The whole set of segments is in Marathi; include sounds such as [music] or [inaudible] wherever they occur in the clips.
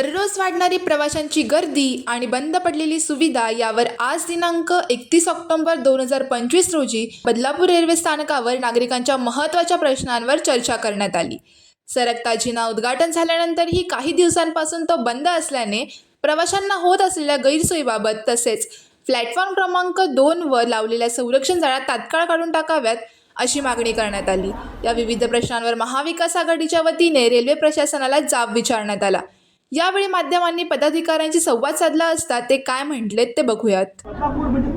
दररोज वाढणारी प्रवाशांची गर्दी आणि बंद पडलेली सुविधा यावर आज दिनांक एकतीस ऑक्टोबर दोन हजार पंचवीस रोजी बदलापूर रेल्वे स्थानकावर नागरिकांच्या महत्त्वाच्या प्रश्नांवर चर्चा करण्यात आली. सरकता जिना उद्घाटन झाल्यानंतरही काही दिवसांपासून तो बंद असल्याने प्रवाशांना होत असलेल्या गैरसोयीबाबत तसेच प्लॅटफॉर्म क्रमांक दोनवर लावलेल्या संरक्षण जाळ्या तात्काळ काढून टाकाव्यात अशी मागणी करण्यात आली. या विविध प्रश्नांवर महाविकास आघाडीच्या वतीने रेल्वे प्रशासनाला जाब विचारण्यात आला. यावेळी माध्यमांनी पदाधिकाऱ्यांशी संवाद साधला असता ते काय म्हटलेत ते बघूयात. म्हणजे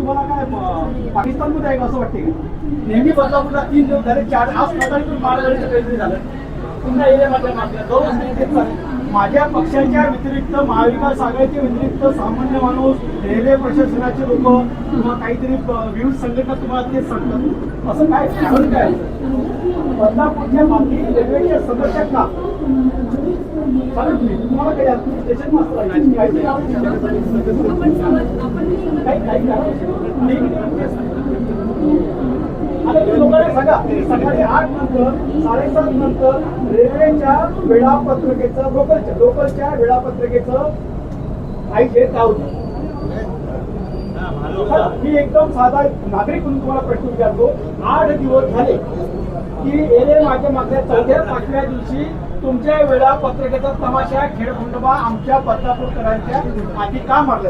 माझ्या पक्षाच्या व्यतिरिक्त महाविकास आघाडीच्या व्यतिरिक्त सामान्य माणूस रेल्वे प्रशासनाचे लोक किंवा काहीतरी विविध संघटना तुम्हाला ते सांगतात. असं काय कारण काय? बदलापूरच्या बाकी रेल्वेच्या सदस्यांना सकाळी आठ नंतर साडेसात नंतर रेल्वेच्या वेळापत्रकेचं लोकलच्या लोकलच्या वेळापत्रकेचं पाहिजे काय होतं मी एकदम साधा नागरिक म्हणून तुम्हाला प्रश्न विचारतो आठ दिवस झाले. की एरे माझ्या मागल्या चौथ्या पाचव्या दिवशी तुमच्या वेळापत्रकेचा तमाशा खेळखंडोबा आमच्या बदलापूरकरांच्या आधी का मारला?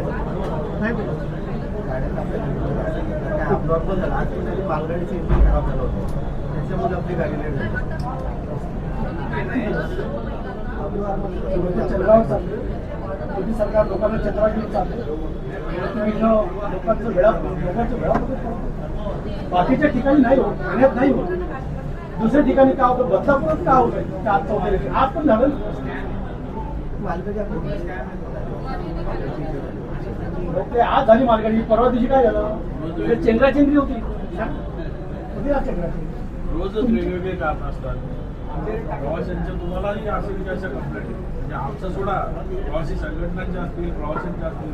त्याच्यामुळे आपली गाडी मोदी सरकार लोकांना चंद्रा घेऊन चालले लोकांचं वेळा लोकांचं वेळापत्रक बाकीच्या ठिकाणी नाही होत ठाण्यात नाही होत दुसऱ्या ठिकाणी का होतं? बदलापूरच का होत? आहे आज चौथ्या आज पण झालं? ओके ते आज झाली मालगाडी परवा दिवशी काय झालं? ते चेंद्राचेंद्री होती. होती आज चेंद्राचेंद्री रोजच वेगवेगळे कारण असतात. प्रवाशांच्या तुम्हालाही असेल की अशा कंप्लेंट म्हणजे आमचा सोडा प्रवासी संघटनांच्या असतील प्रवाशांच्या असतील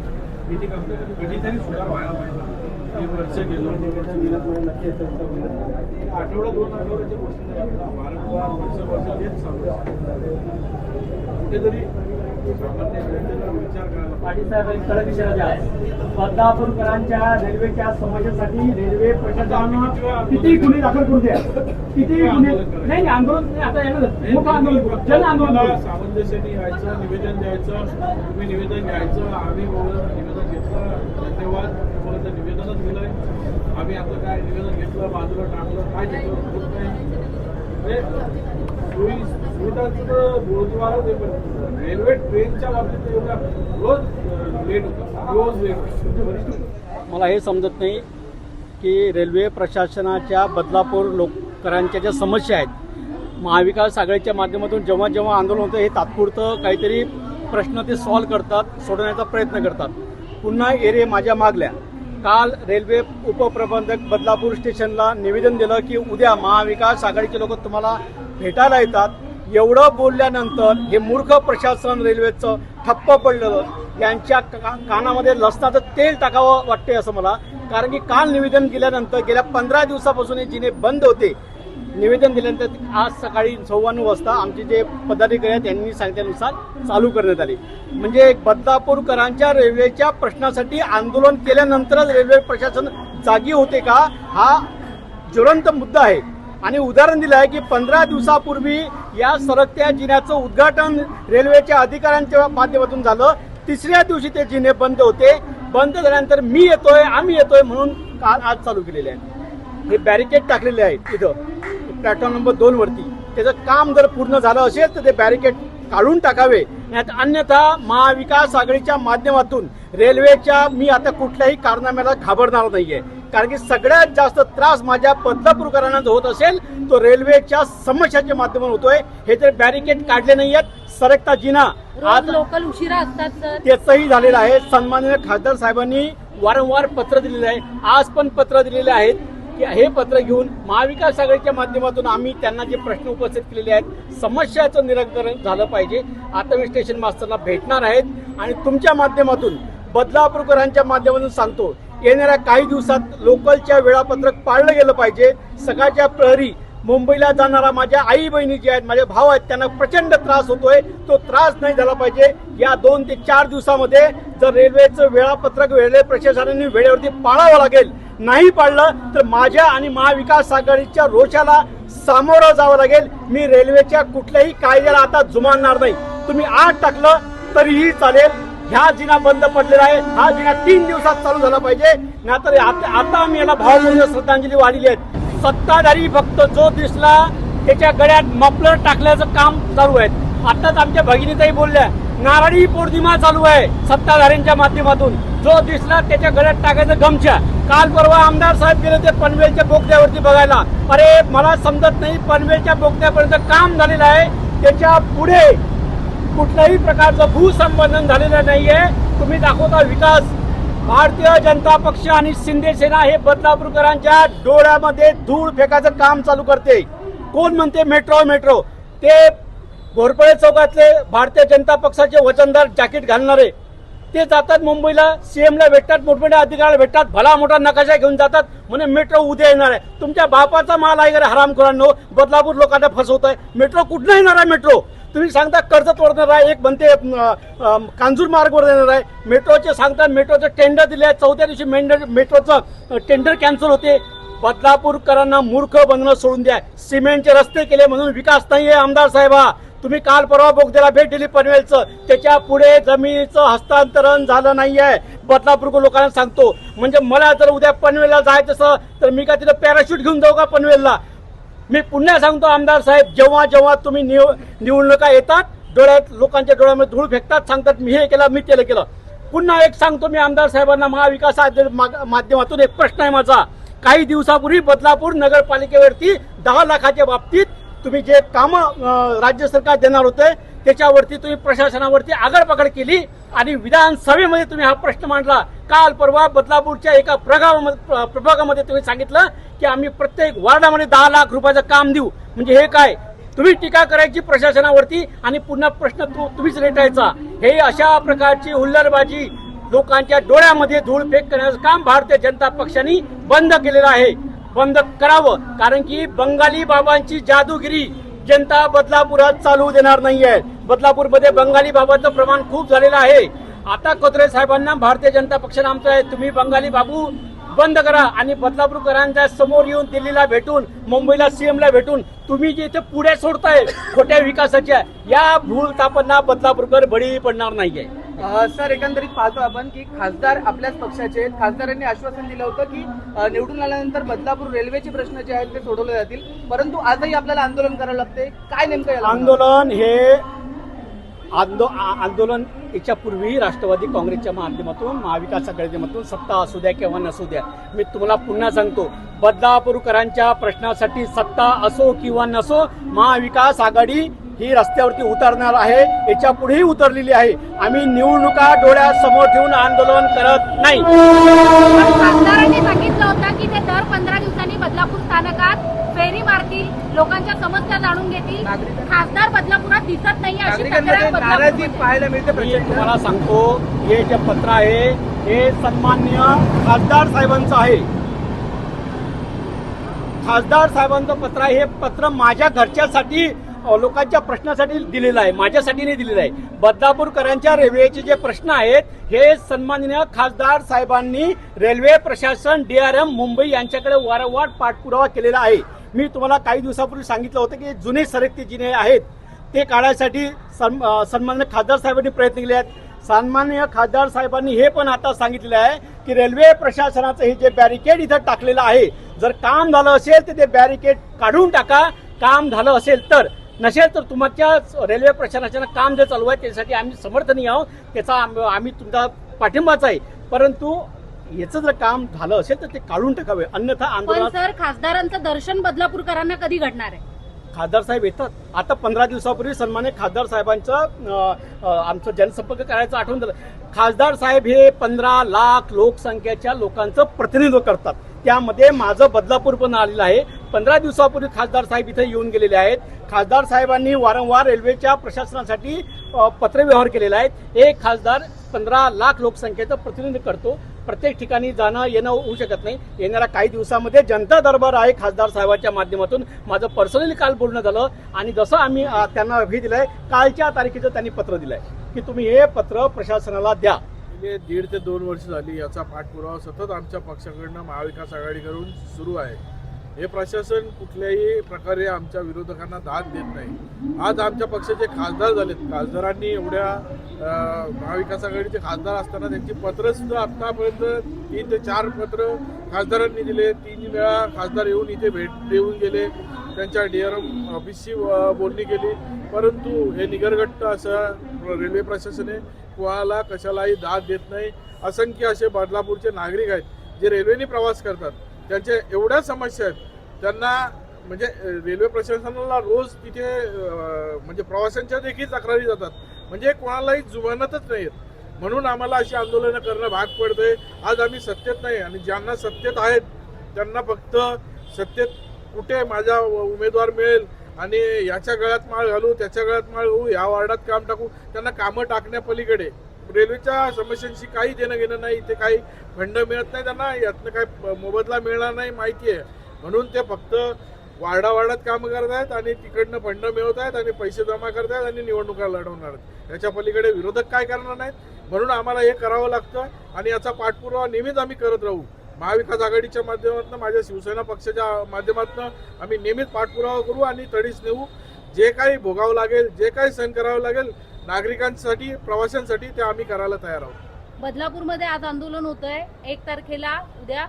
किती कंप्लेंट कधीतरी सुधार व्हायला पाहिजे. वर्ष गेलो आठवडा दोन आठवड्याच्या गोष्टी नाही. वारंवार वर्ष वर्ष तेच चालू आहे. कुठेतरी सामान्य जनतेला विचार करायला पाहिजे. पाटील साहेबांनी कडक इशारा द्या बदलापूरकरांच्या रेल्वेच्या समस्येसाठी रेल्वे प्रशासनानं किती गुन्हे दाखल करू द्या किती गुन्हे नाही आंदोलन आता येणार मोठं आंदोलन जन आंदोलन सामंजस्याने यायचं निवेदन द्यायचं तुम्ही निवेदन घ्यायचं आम्ही निवेदन घेतलं धन्यवाद तुम्हाला तर दिलंय आम्ही आता काय निवेदन घेतलं बाजूला टाकलं काय घेतलं होत नाही. सुविधांचं तर गुरुद्वाराच पण रेल्वे ट्रेनच्या बाबतीत एवढ्या रोज लेट होतं. रोज लेट होतं. मला हे समजत नाही की रेल्वे प्रशासनाच्या बदलापूर लोककरांच्या ज्या समस्या आहेत महाविकास आघाडीच्या माध्यमातून जेव्हा जेव्हा आंदोलन होतं हे तात्पुरतं काहीतरी प्रश्न ते सॉल्व्ह करतात सोडवण्याचा प्रयत्न करतात. पुन्हा एरे माझ्या मागल्या. काल रेल्वे उपप्रबंधक बदलापूर स्टेशनला निवेदन दिलं की उद्या महाविकास आघाडीचे लोक तुम्हाला भेटायला येतात. एवढं बोलल्यानंतर हे मूर्ख प्रशासन रेल्वेचं ठप्प पडलेलं यांच्या का- कानामध्ये लसणाचं तेल टाकावं वाटते असं मला. कारण की काल निवेदन गेल्यानंतर गेल्या पंधरा दिवसापासून हे जिने बंद होते. निवेदन दिल्यानंतर आज सकाळी सव्वाण्णव वाजता आमचे जे पदाधिकारी आहेत त्यांनी सांगितल्यानुसार चालू करण्यात आली. म्हणजे बदलापूरकरांच्या रेल्वेच्या प्रश्नासाठी आंदोलन केल्यानंतरच रेल्वे प्रशासन जागी होते का? हा ज्वलंत मुद्दा आहे. आणि उदाहरण दिलं आहे की पंधरा दिवसापूर्वी या सरकत्या जिन्याचं उद्घाटन रेल्वेच्या अधिकाऱ्यांच्या माध्यमातून झालं. तिसऱ्या दिवशी ते जिने बंद होते. बंद झाल्यानंतर मी येतोय आम्ही येतोय म्हणून काल आज चालू केलेले आहे. हे बॅरिकेड टाकलेले आहेत इथं. प्लॅटफॉर्म नंबर दोन वरती. त्याचं काम जर पूर्ण झालं असेल तर ते बॅरिकेड काढून टाकावे. अन्यथा महाविकास आघाडीच्या माध्यमातून रेल्वेच्या मी आता कुठल्याही कारनाम्याला घाबरणार नाहीये. कारण की सगळ्यात जास्त त्रास माझ्या बदलापूरकरांना जो होत असेल तो रेल्वेच्या समस्याच्या माध्यमातून होतोय. हे जर बॅरिकेड काढले नाही आहेत सरकता जिना आज लोकल उशिरा असतात त्याचंही झालेलं आहे. सन्माननीय खासदार साहेबांनी वारंवार पत्र दिलेलं आहे. आज पण पत्र दिलेले आहेत. हे पत्र घेऊन महाविकास आघाडीच्या माध्यमातून आम्ही त्यांना जे प्रश्न उपस्थित केलेले आहेत समस्याचं निराकरण झालं पाहिजे. आता मी स्टेशन मास्टरला भेटणार आहेत आणि तुमच्या माध्यमातून बदलापूरकरांच्या माध्यमातून सांगतो येणाऱ्या काही दिवसात लोकलच्या वेळापत्रक पाळलं गेलं पाहिजे. सकाळच्या प्रहरी मुंबईला जाणारा माझ्या आई बहिणी जे आहेत माझे भाव आहेत त्यांना प्रचंड त्रास होतोय. तो त्रास नाही झाला पाहिजे. या दोन ते चार दिवसामध्ये जर रेल्वेचं वेळापत्रक रेल्वे प्रशासनाने वेळेवरती पाळावं लागेल नाही पाळलं तर माझ्या आणि महाविकास आघाडीच्या रोषाला सामोरं जावं लागेल. मी रेल्वेच्या कुठल्याही कायद्याला आता जुमानणार नाही. तुम्ही आठ टाकलं तरीही चालेल. ह्या जिना बंद पडलेला आहे. हा जिना तीन दिवसात चालू झाला पाहिजे. नाहीतर आता आता आम्ही याला भावपूर्ण श्रद्धांजली वाढली आहे. सत्ताधारी फक्त जो दिसला त्याच्या गळ्यात मफलर टाकल्याचं काम चालू आहे. आताच आमच्या भगिनीताई बोलल्या नारळी पौर्णिमा चालू आहे सत्ताधाऱ्यांच्या माध्यमातून. जो दिसला त्याच्या गळ्यात टाकायचं गमछा. काल परवा आमदार साहेब गेले होते पनवेलच्या बोगद्यावरती बघायला. अरे मला समजत नाही पनवेलच्या बोगद्यापर्यंत काम झालेलं आहे. त्याच्या पुढे कुठल्याही प्रकारचं भूसंबंधन झालेलं नाहीये. तुम्ही दाखवता विकास. भारतीय जनता पक्ष आणि शिंदे सेना हे बदलापूरकरांच्या डोळ्यामध्ये धूळ फेकायचं काम चालू करते. कोण म्हणते मेट्रो मेट्रो. ते घोरपळे चौकातले भारतीय जनता पक्षाचे वचनदार जॅकेट घालणारे ते जातात मुंबईला सीएमला भेटतात मोठमोठ्या अधिकाऱ्याला भेटतात भला मोठा नकाशा घेऊन जातात म्हणे मेट्रो उद्या येणार आहे. तुमच्या बापाचा माल आहे हरामखोरांनो? बदलापूर लोकांना फसवत आहे मेट्रो कुठनं येणार आहे मेट्रो तुम्ही सांगता कर्जत वरणार आहे एक म्हणते कांजूर मार्गवर देणार आहे. मेट्रोचे सांगता मेट्रोचं टेंडर दिले आहे चौथ्या दिवशी मेंडर मेट्रोचं टेंडर कॅन्सल होते. बदलापूरकरांना मूर्ख बनणं सोडून द्या. सिमेंटचे रस्ते केले म्हणून विकास नाही आहे आमदार साहेबा. तुम्ही काल परवा बोगद्याला भेट दिली पनवेलचं. त्याच्या पुढे जमिनीचं हस्तांतरण झालं नाही आहे बदलापूर लोकांना सांगतो. म्हणजे मला जर उद्या पनवेलला जायचं तर मी का तिथं पॅराशूट घेऊन जाऊ का पनवेलला? मी पुन्हा सांगतो आमदार साहेब जेव्हा जेव्हा तुम्ही निव निवडणुका येतात डोळ्यात लोकांच्या डोळ्यामध्ये धूळ फेकतात सांगतात मी हे केलं मी केलं केलं. पुन्हा एक सांगतो मी आमदार साहेबांना महाविकास मा- माध्यमातून एक प्रश्न आहे माझा. काही दिवसापूर्वी बदलापूर नगरपालिकेवरती दहा लाखाच्या बाबतीत तुम्ही जे काम राज्य सरकार देणार होते त्याच्यावरती तुम्ही प्रशासनावरती आगळपकड केली आणि विधानसभेमध्ये तुम्ही हा प्रश्न मांडला. काल परवा बदलापूरच्या एका प्रभागामध्ये प्रभागामध्ये तुम्ही सांगितलं की आम्ही प्रत्येक वार्डामध्ये दहा लाख रुपयाचं काम देऊ. म्हणजे हे काय? तुम्ही टीका करायची प्रशासनावरती आणि पुन्हा प्रश्न तुम्हीच रेटायचा. हे अशा प्रकारची हुल्लरबाजी लोकांच्या डोळ्यामध्ये धूळफेक करण्याचं काम भारतीय जनता पक्षाने बंद केलेलं आहे. बंद करावं. कारण की बंगाली बाबांची जादूगिरी जनता बदलापुरात चालू देणार नाहीये. बदलापूरमध्ये बंगाली बाबाचं प्रमाण खूप झालेलं आहे. आता कोत्रे साहेबांना भारतीय जनता पक्षाने आमचं आहे तुम्ही बंगाली बाबू बंद करा आणि बदलापूरकरांच्या समोर येऊन दिल्लीला भेटून मुंबईला सीएमला भेटून तुम्ही जे इथे पुढे सोडताय खोट्या विकासाच्या या भूल तापांना बदलापूरकर बळी पडणार नाहीये. सर एकंदरीत पाहतो आपण की खासदार आपल्याच पक्षाचे आहेत. खासदारांनी आश्वासन दिलं होतं की निवडून आल्यानंतर बदलापूर रेल्वेचे प्रश्न जे आहेत ते सोडवले जातील. परंतु आजही आपल्याला आंदोलन करायला लागते काय नेमकं आंदोलन हे आंदो आंदोलन आंदोलन याच्यापूर्वी राष्ट्रवादी काँग्रेसच्या माध्यमातून महाविकास आघाडीमधून सत्ता असू द्या किंवा नसू द्या. मी तुम्हाला पुन्हा सांगतो बदलापूरकरांच्या प्रश्नासाठी सत्ता असो किंवा नसो महाविकास आघाडी ही रस्त्यावरती उतरणार आहे. याच्या पुढेही उतरलेली आहे. आम्ही निवडणुका डोळ्यासमोर ठेवून आंदोलन करत नाही. खासदारांनी सांगितलं होतं की ते दर पंधरा दिवसांनी बदलापूर स्थानकात फेरी मारतील. लोकांच्या समस्या जाणून घेतील. खासदार बदलापुरात दिसत नाही अशी पाहायला मिळते तुम्हाला सांगतो हे जे पत्र आहे हे सन्मान्य खासदार साहेबांचं आहे. खासदार साहेबांचं पत्र आहे. हे पत्र माझ्या घरच्यासाठी लोकांच्या प्रश्नासाठी दिलेलं आहे माझ्यासाठी नाही दिलेलं आहे. बदलापूरकरांच्या रेल्वेचे जे प्रश्न आहेत हे सन्माननीय खासदार साहेबांनी रेल्वे प्रशासन डीआरएम मुंबई यांच्याकडे वारंवार पाठपुरावा केलेला आहे. मी तुम्हाला काही दिवसापूर्वी सांगितलं होतं की जुने सरकते जिने आहेत ते काढायसाठी सन सन्मान्य खासदार साहेबांनी प्रयत्न केले आहेत. सन्मान्य खासदार साहेबांनी हे पण आता सांगितलेलं आहे की रेल्वे प्रशासनाचं हे जे बॅरिकेड इथं टाकलेलं आहे जर काम झालं असेल तर ते बॅरिकेड काढून टाका काम झालं असेल तर. नसेल तर तुमच्या रेल्वे प्रशासनाचं काम जे चालू आहे त्यासाठी आम्ही समर्थनीय आहोत. त्याचा आम- आम्ही तुमचा पाठिंबाच आहे. परंतु याचं जर काम झालं असेल तर ते काढून टाकावे. अन्यथा पण आंदोलनात सर खासदारांचं दर्शन बदलापूरकरांना कधी घडणार आहे? खासदार साहेब येतात. आता पंधरा दिवसापूर्वी सन्मान्य खासदार साहेबांचं आमचं जनसंपर्क करायचं आठवण झालं. खासदार साहेब हे पंधरा लाख लोकसंख्येच्या लोकांचं प्रतिनिधित्व करतात. त्यामध्ये माझं बदलापूर पण आलेलं आहे. पंधरा दिवसापूर्वी खासदार साहेब इथे येऊन गेलेले आहेत. खासदार साहेबांनी वारंवार रेल्वेच्या प्रशासनासाठी पत्रव्यवहार केलेला आहे एक खासदार पंधरा लाख लोकसंख्येचं प्रतिनिधित्व करतो. प्रत्येक ठिकाणी जाणं येणं होऊ शकत नाही. येणाऱ्या काही दिवसामध्ये जनता दरबार आहे खासदार साहेबांच्या माध्यमातून. माझं पर्सनली काल बोलणं झालं आणि जसं आम्ही त्यांना हे दिलंय कालच्या तारखेचं त्यांनी पत्र दिलंय की तुम्ही हे पत्र प्रशासनाला द्या. गेले दीड ते दोन वर्ष झाली याचा पाठपुरावा सतत आमच्या पक्षाकडनं महाविकास आघाडीकडून सुरू आहे. हे प्रशासन कुठल्याही प्रकारे आमच्या विरोधकांना दाद देत नाही. आज आमच्या पक्षाचे खासदार झालेत. खासदारांनी एवढ्या महाविकास आघाडीचे खासदार असताना त्यांची पत्रंसुद्धा आत्तापर्यंत तीन ते चार पत्र खासदारांनी दिले. तीन वेळा खासदार येऊन इथे भेट देऊन गेले. त्यांच्या डी आर एम ऑफिसची बोलणी केली. परंतु हे निगरगट्ट असं रेल्वे प्रशासने कोणाला कशालाही दाद देत नाही. असंख्य असे बदलापूरचे नागरिक आहेत जे रेल्वेने प्रवास करतात. त्यांच्या एवढ्या समस्या आहेत त्यांना म्हणजे रेल्वे प्रशासनाला रोज तिथे म्हणजे प्रवाशांच्या देखील तक्रारी जातात. म्हणजे कोणालाही जुमानतच नाही आहेत म्हणून आम्हाला अशी आंदोलनं करणं भाग पडतंय. आज आम्ही सत्तेत नाही आणि ज्यांना सत्तेत आहेत त्यांना फक्त सत्तेत कुठे माझा उमेदवार मिळेल आणि याच्या गळ्यात माळ घालू त्याच्या गळ्यात माळ घालू या वार्डात काम टाकू त्यांना कामं टाकण्यापलीकडे. रेल्वेच्या समस्यांशी काही देणं घेणं नाही इथे काही फंड मिळत नाही त्यांना यातनं काही मोबदला मिळणार नाही माहिती आहे. म्हणून ते फक्त वार्डा वार्डात कामं करत आहेत आणि तिकडनं फंड मिळवत आहेत आणि पैसे जमा करत आहेत आणि निवडणुका लढवणार आहेत. याच्या पलीकडे विरोधक काय करणार नाहीत? म्हणून आम्हाला हे करावं लागतं आणि याचा पाठपुरावा नेहमीच आम्ही करत राहू. महाविकास आघाडीच्या माध्यमातून माझ्या शिवसेना पक्षाच्या माध्यमातून आम्ही नेहमीच पाठपुरावा करू आणि तडीच नेऊ. जे काही भोगावं लागेल जे काही सहन करावं लागेल नागरिकांसाठी प्रवाशांसाठी ते आम्ही करायला तयार आहोत. बदलापूरमध्ये आज आंदोलन होत आहे एक तारखेला उद्या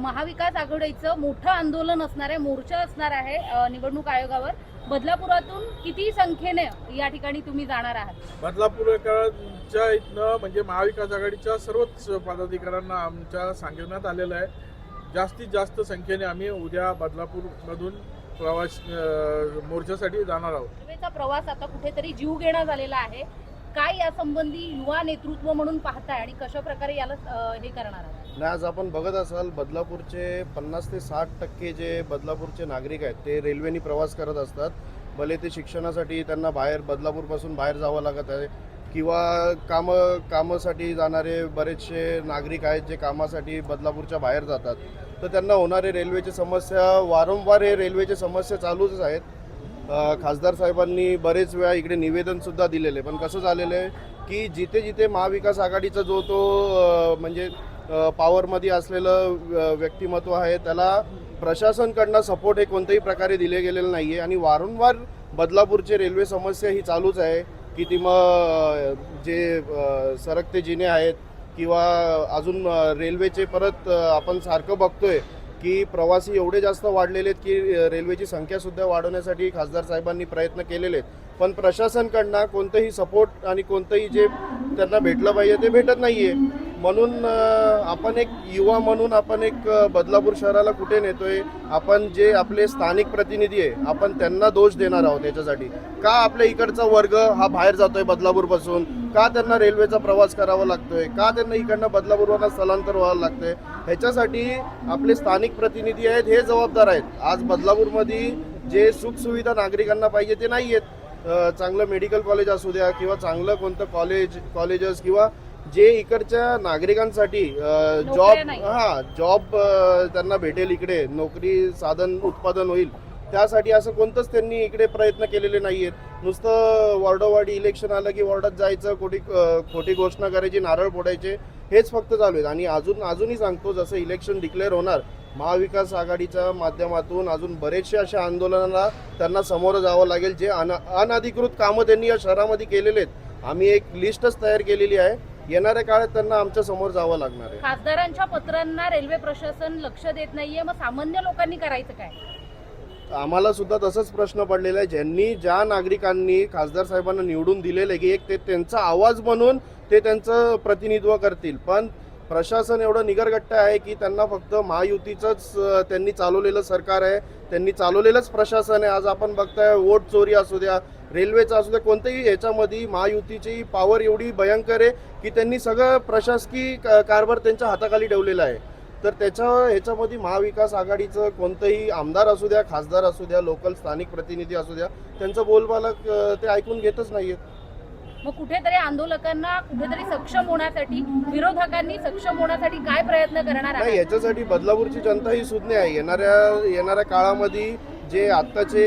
महाविकास आघाडीचं मोठं आंदोलन असणार आहे मोर्चा असणार आहे निवडणूक आयोगावर. बदलापुरातून किती संख्येने या ठिकाणी तुम्ही जाणार आहात? बदलापूरकरांच्या इथनं म्हणजे महाविकास आघाडीच्या सर्वच पदाधिकाऱ्यांना आमच्या सांगण्यात आलेलं आहे. जास्तीत जास्त संख्येने आम्ही उद्या बदलापूरमधून प्रवास मोर्चासाठी जाणार आहोत. रेल्वेचा प्रवास आता कुठेतरी जीव घेणा झालेला आहे. काय यासंबंधी युवा नेतृत्व म्हणून पाहताय आणि कशा प्रकारे याला हे करणार आहात? आज आपण बघत असाल बदलापूरचे पन्नास ते साठ टक्के जे बदलापूरचे नागरिक आहेत ते रेल्वेने प्रवास करत असतात. भले ते शिक्षणासाठी त्यांना बाहेर बदलापूरपासून बाहेर जावं लागत आहे किंवा कामं कामासाठी जाणारे बरेचसे नागरिक आहेत जे कामासाठी बदलापूरच्या बाहेर जातात. तर त्यांना होणारे रेल्वेची समस्या वारंवार हे रेल्वेची समस्या चालूच आहेत. खासदार साहेबांनी बरेच वेळा इकडे निवेदनसुद्धा दिलेले. पण कसं झालेलं आहे की जिथे जिथे महाविकास आघाडीचा जो तो म्हणजे पॉवरमध्ये असलेलं व्यक्तिमत्व आहे त्याला प्रशासनकडनं सपोर्ट हे कोणत्याही प्रकारे दिले गेलेलं नाही आहे आणि वारंवार बदलापूरचे रेल्वे समस्या ही चालूच आहे की ती मग जे सरकते जिने आहेत किंवा अजून रेल्वेचे परत आपण सारखं बघतोय की प्रवासी एवढे जास्त वाढलेले आहेत की रेल्वेची संख्यासुद्धा वाढवण्यासाठी खासदार साहेबांनी प्रयत्न केलेले आहेत. पण प्रशासनकडनं कोणतंही सपोर्ट आणि कोणतंही जे त्यांना भेटलं पाहिजे ते भेटत नाही आहे म्हणून आपण एक युवा म्हणून आपण एक बदलापूर शहराला कुठे नेतोय आपण जे आपले स्थानिक प्रतिनिधी आहे आपण त्यांना दोष देणार आहोत याच्यासाठी. का आपल्या इकडचा वर्ग हा बाहेर जातोय बदलापूरपासून? का त्यांना रेल्वेचा प्रवास करावा लागतोय? का त्यांना इकडनं बदलापूरवरनं स्थलांतर व्हावं लागतंय? ह्याच्यासाठी आपले स्थानिक प्रतिनिधी आहेत हे जबाबदार आहेत. आज बदलापूरमध्ये जे सुखसुविधा नागरिकांना पाहिजे ते नाही आहेत चांगलं मेडिकल कॉलेज असू द्या किंवा चांगलं कोणतं कॉलेज कॉलेजेस किंवा जे इकडच्या नागरिकांसाठी जॉब. हा जॉब त्यांना भेटेल इकडे नोकरी साधन उत्पादन होईल. त्यासाठी असं कोणतंच त्यांनी इकडे प्रयत्न केलेले नाही आहेत नुसतं वॉर्डोवाडी इलेक्शन आलं की वॉर्डात जायचं खोटी खोटी घोषणा करायची नारळ फोडायचे हेच फक्त चालू आहेत. आणि अजून अजूनही सांगतो जसं इलेक्शन डिक्लेअर होणार महाविकास आघाडीच्या माध्यमातून अजून बरेचसे अशा आंदोलनाला त्यांना समोरं जावं लागेल जे अन अनधिकृत कामं त्यांनी या शहरामध्ये केलेले आहेत. आम्ही एक लिस्टच तयार केलेली आहे. येणाऱ्या काळात त्यांना आमच्यासमोर जावं लागणार आहे. खासदारांच्या पत्रांना रेल्वे प्रशासन लक्ष देत नाहीये. मग सामान्य लोकांनी करायचं काय? आम्हाला सुद्धा तसंच प्रश्न पडलेला आहे. ज्यांनी ज्या नागरिकांनी खासदार साहेबांना निवडून दिलेलं आहे की एक ते त्यांचा आवाज म्हणून ते त्यांचं प्रतिनिधित्व करतील. पण प्रशासन एवढं निगरगट्ट आहे की त्यांना फक्त महायुतीचंच त्यांनी चालवलेलं सरकार आहे. त्यांनी चालवलेलंच प्रशासन आहे. आज आपण बघताय वोट चोरी असू द्या रेल्वेचं असू द्या कोणत्याही ह्याच्यामध्ये महायुतीची पॉवर एवढी भयंकर आहे की त्यांनी सगळं प्रशासकीय कारभार त्यांच्या हाताखाली ठेवलेला आहे. तर त्याच्या ह्याच्यामध्ये महाविकास आघाडीचं कोणतंही आमदार असू द्या खासदार असू द्या लोकल स्थानिक प्रतिनिधी असू द्या त्यांचं बोलबाला ते ऐकून घेतच नाही आहेत मग कुठेतरी आंदोलकांना कुठेतरी सक्षम होण्यासाठी विरोधकांनी सक्षम होण्यासाठी काय प्रयत्न करणार आहे याच्यासाठी बदलापूरची जनता ही सुज्ञ आहे. येणाऱ्या येणाऱ्या काळामध्ये जे आत्ताचे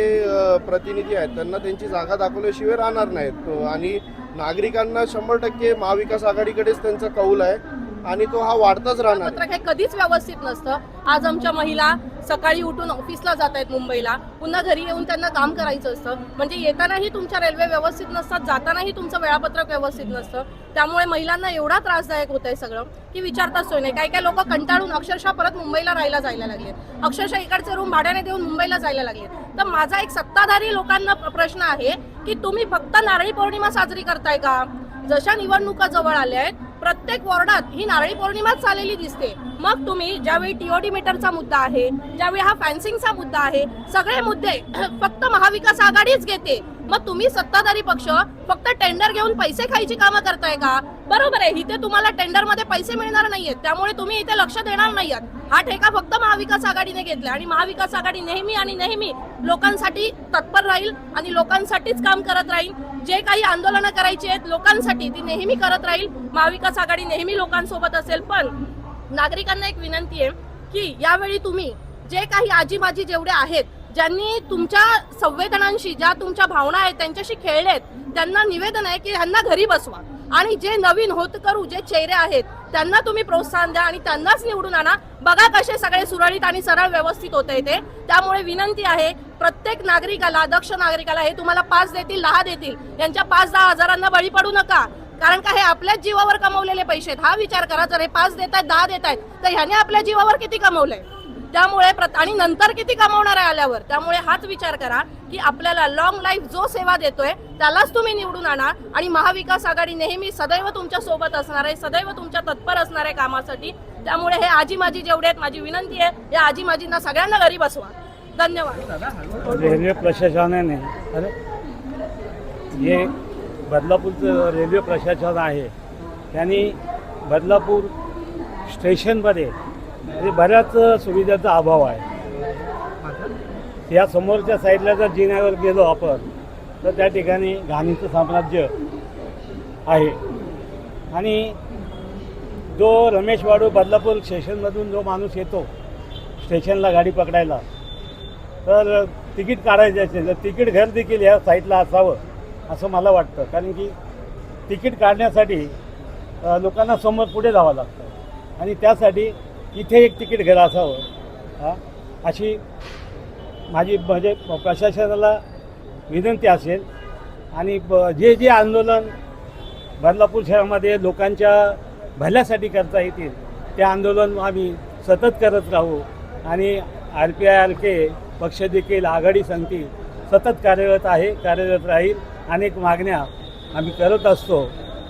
प्रतिनिधी आहेत त्यांना त्यांची जागा दाखवल्याशिवाय राहणार नाहीत. आणि नागरिकांना शंभर टक्के महाविकास आघाडीकडेच त्यांचा कौल आहे. आणि तो हा वाढताच राहणार आहे. पत्रक हे कधीच व्यवस्थित नसतं. आज आमच्या महिला सकाळी उठून ऑफिसला जात आहेत मुंबईला. पुन्हा घरी येऊन त्यांना काम करायचं असतं. म्हणजे येतानाही तुमच्या रेल्वे व्यवस्थित नसतात जातानाही तुमचं वेळापत्रक व्यवस्थित नसतं. त्यामुळे महिलांना एवढा त्रासदायक होत आहे सगळं की विचारताच सोय नाही. काही काही लोक कंटाळून अक्षरशः परत मुंबईला राहायला जायला लागले अक्षरशः इकडचे रूम भाड्याने देऊन मुंबईला जायला लागले तर माझा एक सत्ताधारी लोकांना प्र- प्रश्न आहे की तुम्ही फक्त नारळी पौर्णिमा साजरी करताय का? जशा निवडणुका जवळ आल्या आहेत प्रत्येक वॉर्डात ही नारळी पौर्णिमाच चाललेली दिसते. मग तुम्ही ज्यावेळी टीओडी मीटरचा मुद्दा आहे ज्यावेळी हा फॅन्सिंगचा मुद्दा आहे सगळे मुद्दे [clears throat] फक्त महाविकास आघाडीच घेते. मग तुम्ही सत्ताधारी पक्ष फक्त टेंडर घेऊन पैसे खायची कामं करताय का? बरोबर आहे इथे तुम्हाला टेंडरमध्ये पैसे मिळणार नाहीयेत त्यामुळे तुम्ही इथे लक्ष देणार नाही आहात हा ठेका फक्त महाविकास आघाडीने घेतला आणि महाविकास आघाडी नेहमी आणि नेहमी लोकांसाठी तत्पर राहील आणि लोकांसाठीच काम करत राहील. जे काही आंदोलनं करायची आहेत लोकांसाठी ती नेहमी करत राहील. महाविकास आघाडी नेहमी लोकांसोबत असेल पण नागरिकांना एक विनंती आहे की यावेळी तुम्ही जे काही आजी माजी जेवढे आहेत ज्यांनी तुमच्या संवेदनांशी ज्या तुमच्या भावना आहेत त्यांच्याशी खेळलेत त्यांना निवेदन आहे की ह्यांना घरी बसवा. आणि जे नवीन होत करू जे चेहरे आहेत त्यांना तुम्ही प्रोत्साहन द्या आणि त्यांनाच निवडून आणा. बघा कसे सगळे सुरळीत आणि सरळ व्यवस्थित होते ते. त्यामुळे विनंती आहे प्रत्येक नागरिकाला दक्ष नागरिकाला हे तुम्हाला पाच देतील दहा देतील. यांच्या पाच दहा हजारांना बळी पडू नका. कारण का हे आपल्याच जीवावर कमवलेले पैसे आहेत. हा विचार करा जर हे पाच देत आहेत दहा देत आहेत तर ह्याने आपल्या जीवावर किती कमवलंय? त्यामुळे आणि नंतर किती कमावणार आहे आल्यावर? त्यामुळे हाच विचार करा की आपल्याला लॉंग लाईफ जो सेवा देतोय त्यालाच तुम्ही निवडून आणा आणि महाविकास आघाडी नेहमी सदैव तुमच्यासोबत असणार आहे सदैव तुमच्या तत्पर असणार आहे कामासाठी. त्यामुळे हे आजी माझी जेवढे आहेत माझी विनंती आहे या आजी माझींना सगळ्यांना घरी बसवा. धन्यवाद. रेल्वे प्रशासनाने अरे बदलापूरचं रेल्वे प्रशासन आहे. त्यांनी बदलापूर स्टेशनमध्ये बऱ्याच सुविधांचा अभाव आहे. या समोरच्या साईडला जर जिन्यावर गेलो आपण तर त्या ठिकाणी घाणीचं साम्राज्य आहे. आणि जो रमेश वाडू बदलापूर स्टेशनमधून जो माणूस येतो स्टेशनला गाडी पकडायला तर तिकीट काढायचे असेल तर तिकीट घर देखील या साईटला असावं. असं मला वाटतं. कारण की तिकीट काढण्यासाठी लोकांना समोर पुढे जावं लागतं. आणि त्यासाठी इथे एक तिकीट घर असावं. अशी माझी म्हणजे प्रशासनाला विनंती असेल. आणि जे जे आंदोलन बदलापूर शहरामध्ये लोकांच्या भल्यासाठी करता येतील ते आंदोलन आम्ही सतत करत राहू. आणि R P I R K पक्ष देखील आघाडी समिती सतत कार्यरत आहे कार्यरत राहील. अनेक मागण्या आम्ही करत असतो.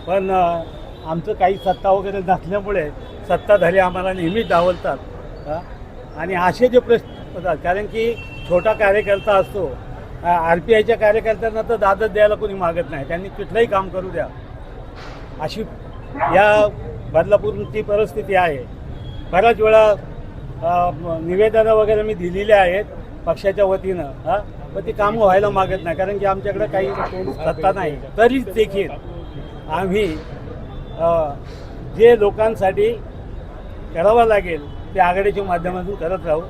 पण आमचं काही सत्ता वगैरे नसल्यामुळे सत्ताधारी आम्हाला नेहमीच डावलतात. आणि असे जे प्रश्न होतात कारण की छोटा कार्यकर्ता असतो. आर पी आयच्या कार्यकर्त्यांना तर दादच द्यायला कोणी मागत नाही. त्यांनी कुठलंही काम करू द्या. अशी या बदलापूरची परिस्थिती आहे. बऱ्याच वेळा निवेदनं वगैरे मी दिलेली आहेत पक्षाच्या वतीनं. हां पण ती कामं व्हायला मागत नाही कारण की आमच्याकडे काही सत्ता नाही. तरी देखील आम्ही जे लोकांसाठी करावं लागेल ते आघाडीच्या माध्यमातून करत राहू.